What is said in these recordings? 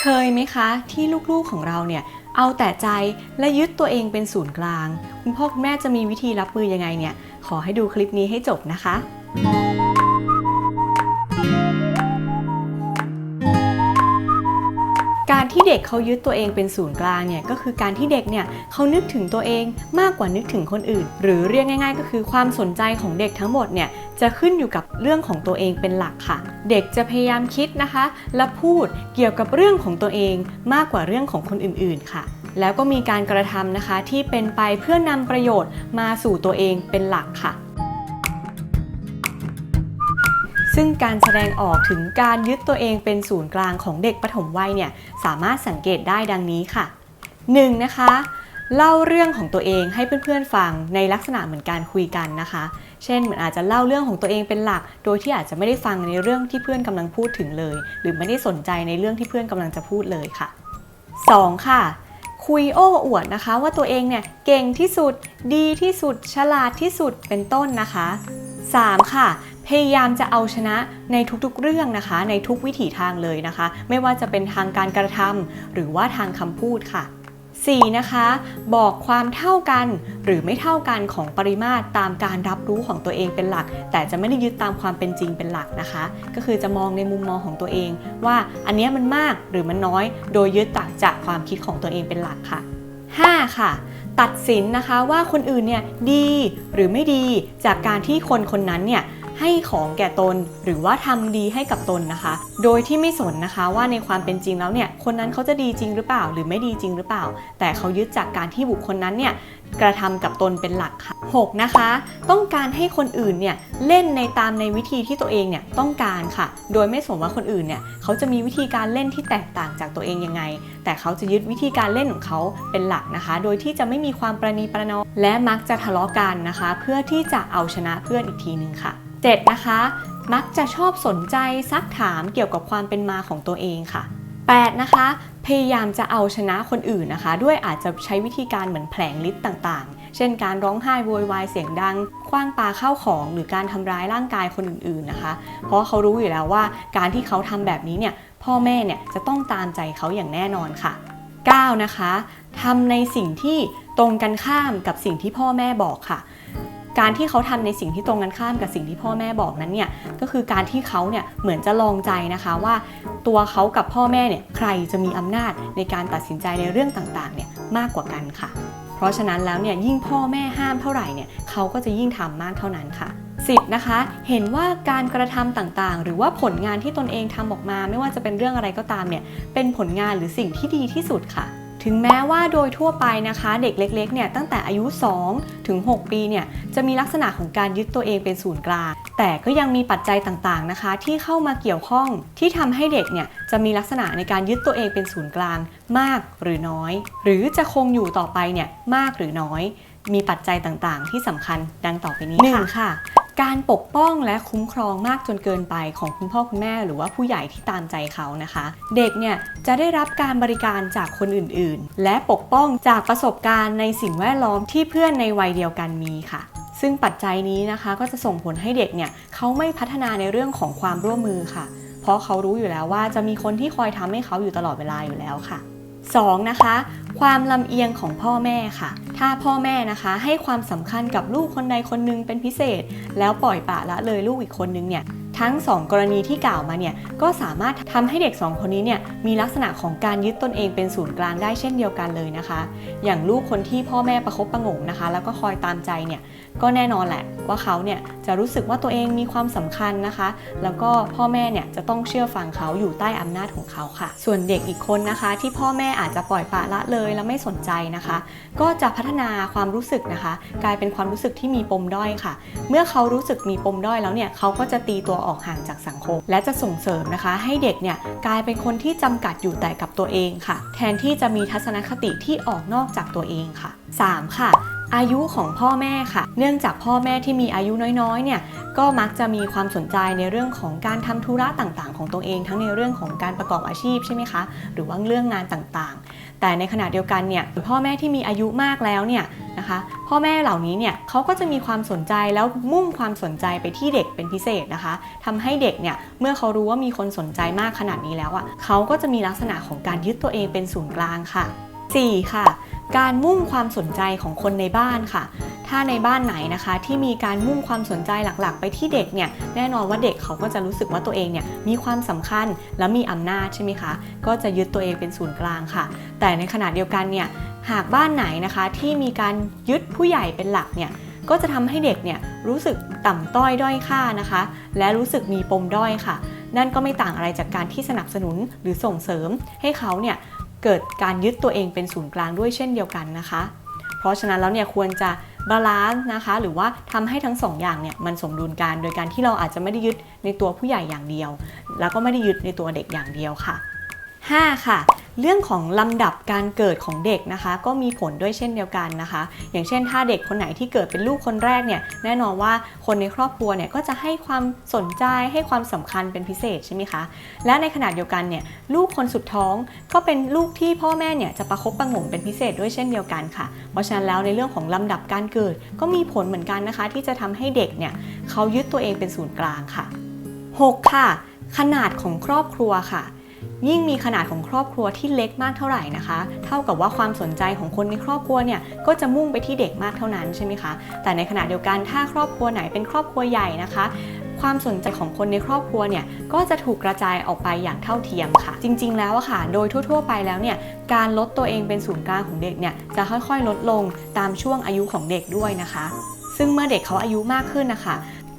เคยไหมคะ ที่ลูกๆของเราเนี่ยเอาแต่ใจและยึดตัวเองเป็นศูนย์กลาง คุณพ่อคุณแม่จะมีวิธีรับมือยังไงเนี่ย ขอให้ดูคลิปนี้ให้จบนะคะ เด็กเขายึดตัวเองเป็นศูนย์กลางเนี่ยก็คือการที่เด็กเนี่ยเขานึกถึงตัวเองมากกว่านึกถึงคนอื่น หรือเรียกง่าย ๆ ก็คือความสนใจของเด็กทั้งหมดเนี่ยจะขึ้นอยู่กับเรื่องของตัวเองเป็นหลักค่ะ เด็กจะพยายามคิดนะคะ และพูดเกี่ยวกับเรื่องของตัวเองมากกว่าเรื่องของคนอื่น ๆ ค่ะ แล้วก็มีการกระทำนะคะที่เป็นไปเพื่อนำประโยชน์มาสู่ตัวเองเป็นหลักค่ะ ซึ่งการแสดงออกถึงการยึดตัวเองเป็นศูนย์กลางของเด็กปฐมวัยเนี่ยสามารถสังเกตได้ดังนี้ค่ะ 1. นะคะ เล่าเรื่องของตัวเองให้เพื่อนๆฟังในลักษณะเหมือนการคุยกันนะคะ เช่นเหมือนอาจจะเล่าเรื่องของตัวเองเป็นหลัก โดยที่อาจจะไม่ได้ฟังในเรื่องที่เพื่อนกำลังพูดถึงเลย หรือไม่ได้สนใจในเรื่องที่เพื่อนกำลังจะพูดเลยค่ะ 2. ค่ะคุยโอ้อวดนะคะ ว่าตัวเองเนี่ยเก่งที่สุด ดีที่สุด ฉลาดที่สุดเป็นต้นนะคะ 3. ค่ะ พยายามจะเอาชนะในทุกๆเรื่องนะคะ ในทุกวิถีทางเลยนะคะ ไม่ว่าจะเป็นทางการกระทำหรือว่าทางคำพูดค่ะ 4. นะคะ บอกความเท่ากันหรือไม่เท่ากันของปริมาตรตามการรับรู้ของตัวเองเป็นหลัก แต่จะไม่ได้ยึดตามความเป็นจริงเป็นหลักนะคะ ก็คือจะมองในมุมมองของตัวเอง ว่าอันนี้มันมากหรือมันน้อย โดยยึดตักจากความคิดของตัวเองเป็นหลักค่ะ 5. ค่ะ ตัดสินนะคะว่าคนอื่นเนี่ยดีหรือไม่ดีจากการที่คนคนนั้นเนี่ย ให้ของแก่ตน หรือว่าทำดีให้กับตนนะคะ โดยที่ไม่สนนะคะว่าในความเป็นจริงแล้วเนี่ยคนนั้นเขาจะดีจริงหรือเปล่า หรือไม่ดีจริงหรือเปล่า แต่เขายึดจากการที่บุคคลนั้นเนี่ยกระทำกับตนเป็นหลักค่ะ 6. นะคะ ต้องการให้คนอื่นเนี่ยเล่นในตามในวิธีที่ตัวเองเนี่ยต้องการค่ะ โดยไม่สนว่าคนอื่นเนี่ยเขาจะมีวิธีการเล่นที่แตกต่างจากตัวเองยังไง แต่เขาจะยึดวิธีการเล่นของเขาเป็นหลักนะคะ โดยที่จะไม่มีความประนีประนอมและมักจะทะเลาะกันนะคะ เพื่อที่จะเอาชนะเพื่อนอีกทีหนึ่งค่ะ 7. นะคะ มักจะชอบสนใจซักถามเกี่ยวกับความเป็นมาของตัวเองค่ะ 8. นะคะ พยายามจะเอาชนะคนอื่นนะคะ ด้วยอาจจะใช้วิธีการเหมือนแผลงฤทธิ์ต่างๆ เช่นการร้องไห้โวยวายเสียงดัง คว้างปาเข้าของ หรือการทำร้ายร่างกายคนอื่นๆนะคะ เพราะเขารู้อยู่แล้วว่าการที่เขาทำแบบนี้เนี่ยพ่อแม่เนี่ยจะต้องตามใจเขาอย่างแน่นอนค่ะ 9. นะคะทำในสิ่งที่ตรงกันข้ามกับสิ่งที่พ่อแม่บอกค่ะ การที่เขาทำในสิ่งที่ตรงกันข้ามกับสิ่งที่พ่อแม่บอกนั้นเนี่ยก็คือการที่เขาเนี่ยเหมือนจะลองใจนะคะว่า ตัวเขากับพ่อแม่เนี่ยใครจะมีอำนาจในการตัดสินใจในเรื่องต่างๆเนี่ยมากกว่ากันค่ะ เพราะฉะนั้นแล้วเนี่ยยิ่งพ่อแม่ห้ามเท่าไหร่เนี่ยเขาก็จะยิ่งทำมากเท่านั้นค่ะ 10. นะคะเห็นว่าการกระทำต่างๆ หรือว่าผลงานที่ตนเองทำออกมา ไม่ว่าจะเป็นเรื่องอะไรก็ตามเนี่ยเป็นผลงานหรือสิ่งที่ดีที่สุดค่ะ ถึงแม้ว่าโดยทั่วไปนะคะ เด็กเล็กๆเนี่ยตั้งแต่อายุ 2 ถึง 6 ปีเนี่ยจะมีลักษณะของการยึดตัวเองเป็นศูนย์กลาง แต่ก็ยังมีปัจจัยต่างๆนะคะ ที่เข้ามาเกี่ยวข้องที่ทำให้เด็กเนี่ยจะมีลักษณะในการยึดตัวเองเป็นศูนย์กลางมากหรือน้อย หรือจะคงอยู่ต่อไปเนี่ยมากหรือน้อย มีปัจจัยต่างๆ ที่สำคัญดังต่อไปนี้หนึ่งค่ะ การปกป้องและคุ้มครองมากจนเกินไปของคุณพ่อคุณแม่ หรือว่าผู้ใหญ่ที่ตามใจเขานะคะ เด็กเนี่ยจะได้รับการบริการจากคนอื่นๆ และปกป้องจากประสบการณ์ในสิ่งแวดล้อมที่เพื่อนในวัยเดียวกันมีค่ะซึ่งปัจจัยนี้นะคะก็จะส่งผลให้เด็กเนี่ยเขาไม่พัฒนาในเรื่องของความร่วมมือค่ะ เพราะเขารู้อยู่แล้วว่าจะมีคนที่คอยทำให้เขาอยู่ตลอดเวลาอยู่แล้วค่ะ 2. นะคะ ความลำเอียงของพ่อแม่ค่ะ ถ้าพ่อแม่นะคะ ให้ความสำคัญกับลูกคนใดคนหนึงเป็นพิเศษ แล้วปล่อยปละละเลยลูกอีกคนนึงเนี่ย ทั้ง 2 กรณีที่กล่าวมาเนี่ยก็สามารถทำให้เด็ก 2 คนนี้เนี่ยมีลักษณะของการยึดตนเองเป็นศูนย์กลางได้เช่นเดียวกันเลยนะคะ อย่างลูกคนที่พ่อแม่ประคบประงมนะคะ แล้วก็คอยตามใจเนี่ยก็แน่นอนแหละว่าเขาเนี่ยจะรู้สึกว่าตัวเองมีความสำคัญนะคะ แล้วก็พ่อแม่เนี่ยจะต้องเชื่อฟังเขาอยู่ใต้อำนาจของเขาค่ะ ส่วนเด็กอีกคนนะคะ ที่พ่อแม่อาจจะปล่อยปละละเลยแล้วไม่สนใจนะคะ ก็จะพัฒนาความรู้สึกนะคะ กลายเป็นความรู้สึกที่มีปมด้อยค่ะ เมื่อเขารู้สึกมีปมด้อยแล้วเนี่ยเขาก็จะตีตัวออกห่างจากสังคม และจะส่งเสริมนะคะ ให้เด็กเนี่ยกลายเป็นคนที่จำกัดอยู่แต่กับตัวเองค่ะ แทนที่จะมีทัศนคติที่ออกนอกจากตัวเองค่ะ 3. ค่ะ อายุของพ่อแม่ค่ะ เนื่องจากพ่อแม่ที่มีอายุน้อยๆ เนี่ย ก็มักจะมีความสนใจในเรื่องของการทำธุระต่างๆ ของตัวเอง ทั้งในเรื่องของการประกอบอาชีพใช่ไหมคะ หรือว่าเรื่องงานต่างๆ แต่ในขณะเดียวกันเนี่ย พ่อแม่ที่มีอายุมากแล้วเนี่ยนะคะ พ่อแม่เหล่านี้เนี่ยเขาก็จะมีความสนใจแล้วมุ่งความสนใจไปที่เด็กเป็นพิเศษนะคะทำให้เด็กเนี่ย เมื่อเขารู้ว่ามีคนสนใจมากขนาดนี้แล้วอะเขาก็จะมีลักษณะของการยึดตัวเองเป็นศูนย์กลางค่ะ 4. ค่ะ การมุ่งความสนใจของคนในบ้านค่ะ ถ้าในบ้านไหนนะคะที่มีการมุ่งความสนใจหลักๆ ไปที่เด็กเนี่ยแน่นอนว่าเด็กเขาก็จะรู้สึกว่าตัวเองเนี่ยมีความสำคัญและมีอำนาจใช่ไหมคะก็จะยึดตัวเองเป็นศูนย์กลางค่ะ แต่ในขณะเดียวกันเนี่ยหากบ้านไหนนะคะที่มีการยึดผู้ใหญ่เป็นหลักเนี่ยก็จะทำให้เด็กเนี่ยรู้สึกต่ำต้อยด้อยค่านะคะ และรู้สึกมีปมด้อยค่ะ นั่นก็ไม่ต่างอะไรจากการที่สนับสนุนหรือส่งเสริมให้เขาเนี่ย เกิดการยึดตัวเองเป็นศูนย์กลางด้วยเช่นเดียวกันนะคะ เพราะฉะนั้นแล้วเนี่ยควรจะบาลานซ์นะคะ หรือว่าทำให้ทั้งสองอย่างเนี่ยมันสมดุลกันโดยการที่เราอาจจะไม่ได้ยึดในตัวผู้ใหญ่อย่างเดียว แล้วก็ไม่ได้ยึดในตัวเด็กอย่างเดียวค่ะ 5. ค่ะ เรื่องของลำดับการเกิดของเด็กนะคะ ก็มีผลด้วยเช่นเดียวกันนะคะ อย่างเช่น ถ้าเด็กคนไหนที่เกิดเป็นลูกคนแรกเนี่ยแน่นอนว่าคนในครอบครัวเนี่ยก็จะให้ความสนใจให้ความสำคัญเป็นพิเศษใช่ไหมคะและในขณะเดียวกันเนี่ยลูกคนสุดท้องก็เป็นลูกที่พ่อแม่เนี่ยจะประคบประหงมเป็นพิเศษด้วยเช่นเดียวกันค่ะ เพราะฉะนั้นแล้วในเรื่องของลำดับการเกิดก็มีผลเหมือนกันนะคะ ที่จะทำให้เด็กเนี่ยเขายึดตัวเองเป็นศูนย์กลางค่ะ 6. ค่ะ ขนาดของครอบครัวค่ะ ยิ่งมีขนาดของครอบครัวที่เล็กมากเท่าไหร่นะคะ เท่ากับว่าความสนใจของคนในครอบครัวเนี่ยก็จะมุ่งไปที่เด็กมากเท่านั้นใช่ไหมคะ แต่ในขณะเดียวกันถ้าครอบครัวไหนเป็นครอบครัวใหญ่นะคะ ความสนใจของคนในครอบครัวเนี่ยก็จะถูกกระจายออกไปอย่างเท่าเทียมค่ะ จริง ๆ แล้วอะค่ะ โดยทั่ว ๆ ไปแล้วเนี่ยการลดตัวเองเป็นศูนย์กลางของเด็กเนี่ยจะค่อยๆ ลดลงตามช่วงอายุของเด็กด้วยนะคะ ซึ่งเมื่อเด็กเขาอายุมากขึ้นนะคะ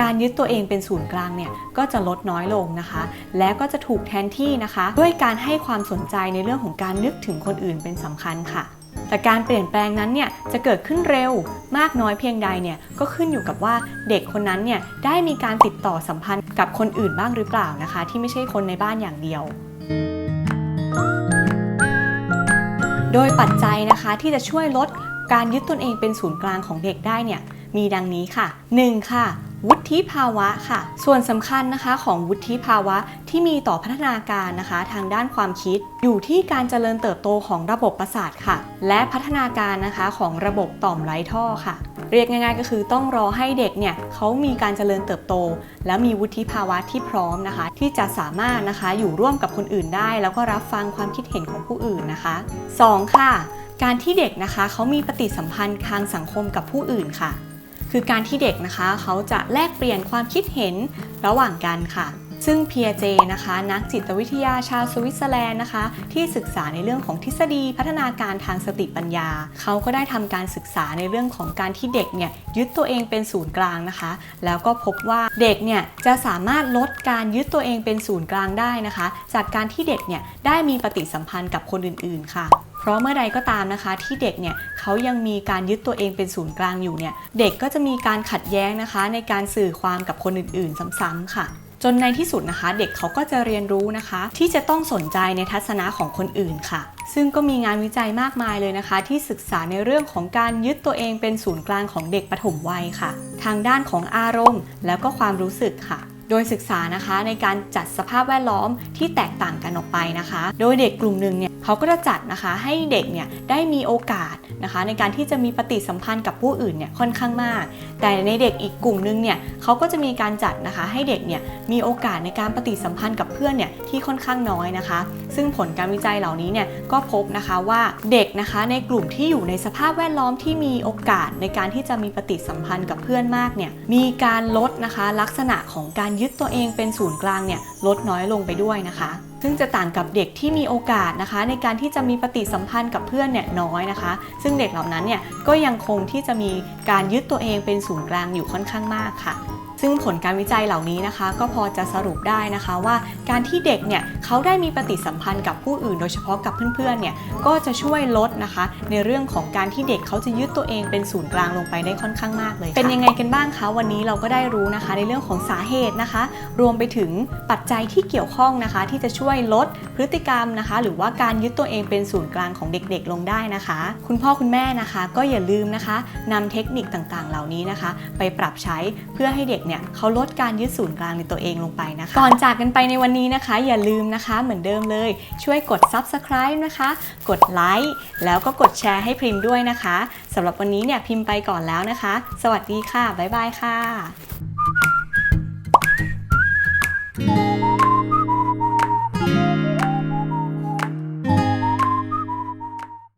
การยึดตัวเองเป็นศูนย์กลางเนี่ยก็จะลดน้อยลงนะคะ และก็จะถูกแทนที่นะคะ ด้วยการให้ความสนใจในเรื่องของการนึกถึงคนอื่นเป็นสำคัญค่ะแต่การเปลี่ยนแปลงนั้นเนี่ยจะเกิดขึ้นเร็วมากน้อยเพียงใดเนี่ยก็ขึ้นอยู่กับว่าเด็กคนนั้นเนี่ยได้มีการติดต่อสัมพันธ์กับคนอื่นบ้างหรือเปล่านะคะ ที่ไม่ใช่คนในบ้านอย่างเดียว โดยปัจจัยนะคะที่จะช่วยลดการยึดตนเองเป็นศูนย์กลางของเด็กได้เนี่ยมีดังนี้ค่ะ 1. ค่ะ วุฒิภาวะค่ะ ส่วนสำคัญนะคะของวุฒิภาวะที่มีต่อพัฒนาการนะคะ ทางด้านความคิด อยู่ที่การเจริญเติบโตของระบบประสาทค่ะ และพัฒนาการนะคะของระบบต่อมไร้ท่อค่ะ เรียกง่ายๆ ก็คือต้องรอให้เด็กเนี่ยเขามีการเจริญเติบโต และมีวุฒิภาวะที่พร้อมนะคะ ที่จะสามารถนะคะอยู่ร่วมกับคนอื่นได้ แล้วก็รับฟังความคิดเห็นของผู้อื่นนะคะ 2. ค่ะ การที่เด็กนะคะเขามีปฏิสัมพันธ์ทางสังคมกับผู้อื่นค่ะ คือการที่เด็กนะคะเขาจะแลกเปลี่ยนความคิดเห็นระหว่างกันค่ะซึ่งเพียเจนะคะ นักจิตวิทยาชาวสวิตเซอร์แลนด์นะคะ ที่ศึกษาในเรื่องของทฤษฎีพัฒนาการทางสติปัญญา เขาก็ได้ทำการศึกษาในเรื่องของการที่เด็กเนี่ยยึดตัวเองเป็นศูนย์กลางนะคะ แล้วก็พบว่าเด็กเนี่ยจะสามารถลดการยึดตัวเองเป็นศูนย์กลางได้นะคะ จากการที่เด็กเนี่ยได้มีปฏิสัมพันธ์กับคนอื่นๆค่ะ ราะเมื่อใดก็ตามนะคะ ที่เด็กเนี่ยเขายังมีการยึดตัวเองเป็นศูนย์กลางอยู่เนี่ยเด็กก็จะมีการขัดแย้งนะคะ ในการสื่อความกับคนอื่นๆ ซ้ำๆค่ะจนในที่สุดนะคะ เด็กเขาก็จะเรียนรู้นะคะ ที่จะต้องสนใจในทัศนะของคนอื่นค่ะ ซึ่งก็มีงานวิจัยมากมายเลยนะคะ ที่ศึกษาในเรื่องของการยึดตัวเองเป็นศูนย์กลางของเด็กปฐมวัยค่ะ ทางด้านของอารมณ์ แล้วก็ความรู้สึกค่ะ โดยศึกษานะคะในการจัดสภาพแวดล้อมที่แตกต่างกันออกไปนะคะ โดยเด็กกลุ่มหนึ่งเนี่ย เขาก็จะจัดนะคะให้เด็กเนี่ยได้มีโอกาสนะคะในการที่จะมีปฏิสัมพันธ์กับผู้อื่นเนี่ยค่อนข้างมาก แต่ในเด็กอีกกลุ่มหนึงเนี่ยเขาก็จะมีการจัดนะคะให้เด็กเนี่ยมีโอกาสในการปฏิสัมพันธ์กับเพื่อนเนี่ยที่ค่อนข้างน้อยนะคะ ซึ่งผลการวิจัยเหล่านี้เนี่ยก็พบนะคะว่าเด็กนะคะในกลุ่มที่อยู่ในสภาพแวดล้อมที่มีโอกาสในการที่จะมีปฏิสัมพันธ์กับเพื่อนมากเนี่ยมีการลดนะคะลักษณะของการยึดตัวเองเป็นศูนย์กลางเนี่ยลดน้อยลงไปด้วยนะคะ ซึ่งจะต่างกับเด็กที่มีโอกาสนะคะ ในการที่จะมีปฏิสัมพันธ์กับเพื่อนเนี่ยน้อยนะคะ ซึ่งเด็กเหล่านั้นเนี่ยก็ยังคงที่จะมีการยึดตัวเองเป็นศูนย์กลางอยู่ค่อนข้างมากค่ะ ซึ่งผลการวิจัยเหล่านี้นะคะ ก็พอจะสรุปได้นะคะว่าการที่เด็กเนี่ยเขาได้มีปฏิสัมพันธ์กับผู้อื่น โดยเฉพาะกับเพื่อนๆเนี่ยก็จะช่วยลดนะคะ ในเรื่องของการที่เด็กเขาจะยึดตัวเองเป็นศูนย์กลางลงไปได้ค่อนข้างมากเลย เป็นยังไงกันบ้างคะวันนี้เราก็ได้รู้นะคะ ในเรื่องของสาเหตุนะคะ รวมไปถึงปัจจัยที่เกี่ยวข้องนะคะ ที่จะช่วยลดพฤติกรรมนะคะ หรือว่าการยึดตัวเองเป็นศูนย์กลางของเด็กๆ ลงได้นะคะ คุณพ่อคุณแม่นะคะ ก็อย่าลืมนะคะนำเทคนิคต่างๆ เหล่านี้นะคะ ไปปรับใช้เพื่อให้เด็กเนี่ยเขาลดการยึดศูนย์กลางในตัวเองลงไปนะคะ ก่อนจากกันไปในวันนี้นะคะ อย่าลืมนะคะเหมือนเดิมเลยช่วยกด subscribe นะคะ กดไลค์แล้วก็กดแชร์ให้พิมด้วยนะคะสำหรับวันนี้เนี่ยพิมพ์ไปก่อนแล้วนะคะ สวัสดีค่ะ บ๊ายบายค่ะ